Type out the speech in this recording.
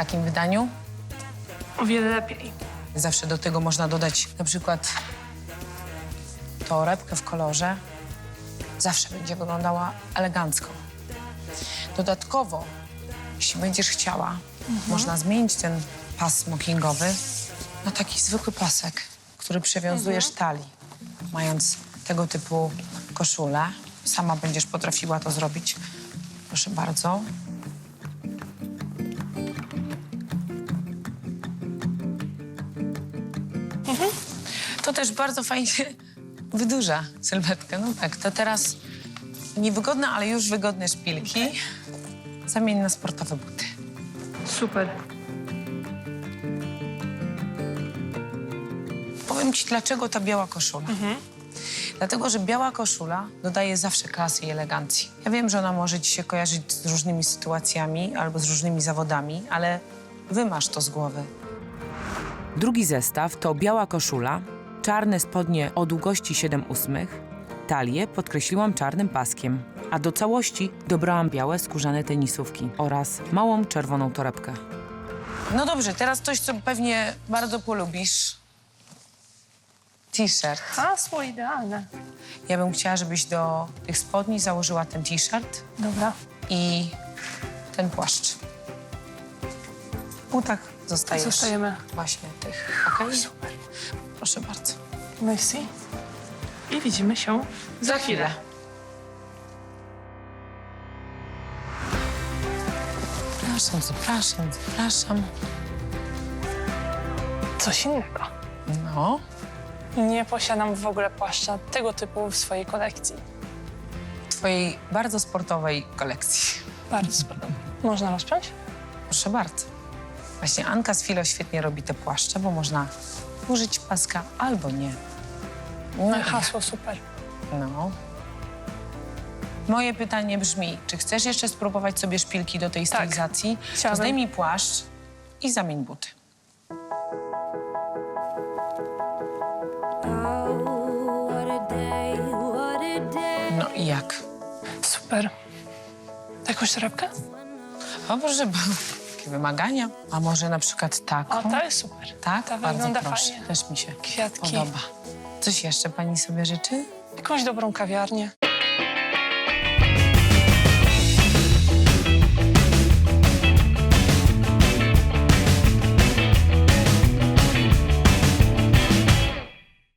takim wydaniu. O wiele lepiej. Zawsze do tego można dodać na przykład torebkę w kolorze. Zawsze będzie wyglądała elegancko. Dodatkowo, jeśli będziesz chciała, można zmienić ten pas smokingowy na taki zwykły pasek, który przywiązujesz talii, mając tego typu koszulę. Sama będziesz potrafiła to zrobić. Proszę bardzo. To też bardzo fajnie wydłuża sylwetkę. No tak, to teraz niewygodne, ale już wygodne szpilki. Zamień na sportowe buty. Super. Powiem ci, dlaczego ta biała koszula. Dlatego, że biała koszula dodaje zawsze klasy i elegancji. Ja wiem, że ona może ci się kojarzyć z różnymi sytuacjami albo z różnymi zawodami, ale wymasz to z głowy. Drugi zestaw to biała koszula, czarne spodnie o długości 7 ósmych, talię podkreśliłam czarnym paskiem, a do całości dobrałam białe skórzane tenisówki oraz małą czerwoną torebkę. No dobrze, teraz coś, co pewnie bardzo polubisz. T-shirt. Hasło idealne. Ja bym chciała, żebyś do tych spodni założyła ten t-shirt Dobra. i ten płaszcz. W butach Zostajesz zostajemy. właśnie tych, okej? Merci. I widzimy się za chwilę. Zapraszam, zapraszam, zapraszam. Coś innego. No, Nie posiadam w ogóle płaszcza tego typu w swojej kolekcji. twojej bardzo sportowej kolekcji. Bardzo spodobam. Można rozpiąć? Proszę bardzo. Właśnie Anka z Filo świetnie robi te płaszcze, bo można użyć paska albo nie. No, i- Hasło super. no. Moje pytanie brzmi, czy chcesz jeszcze spróbować sobie szpilki do tej Tak. stylizacji? To Chciałabym. zdejmij płaszcz i zamień buty. No i jak? Super. Jakąś torebkę? O proszę, bo jakie wymagania. A może na przykład taką? O, ta jest super. Tak? Ta Bardzo wygląda proszę. fajnie. Też mi się Kwiatki. podoba. Coś jeszcze pani sobie życzy? Jakąś dobrą kawiarnię.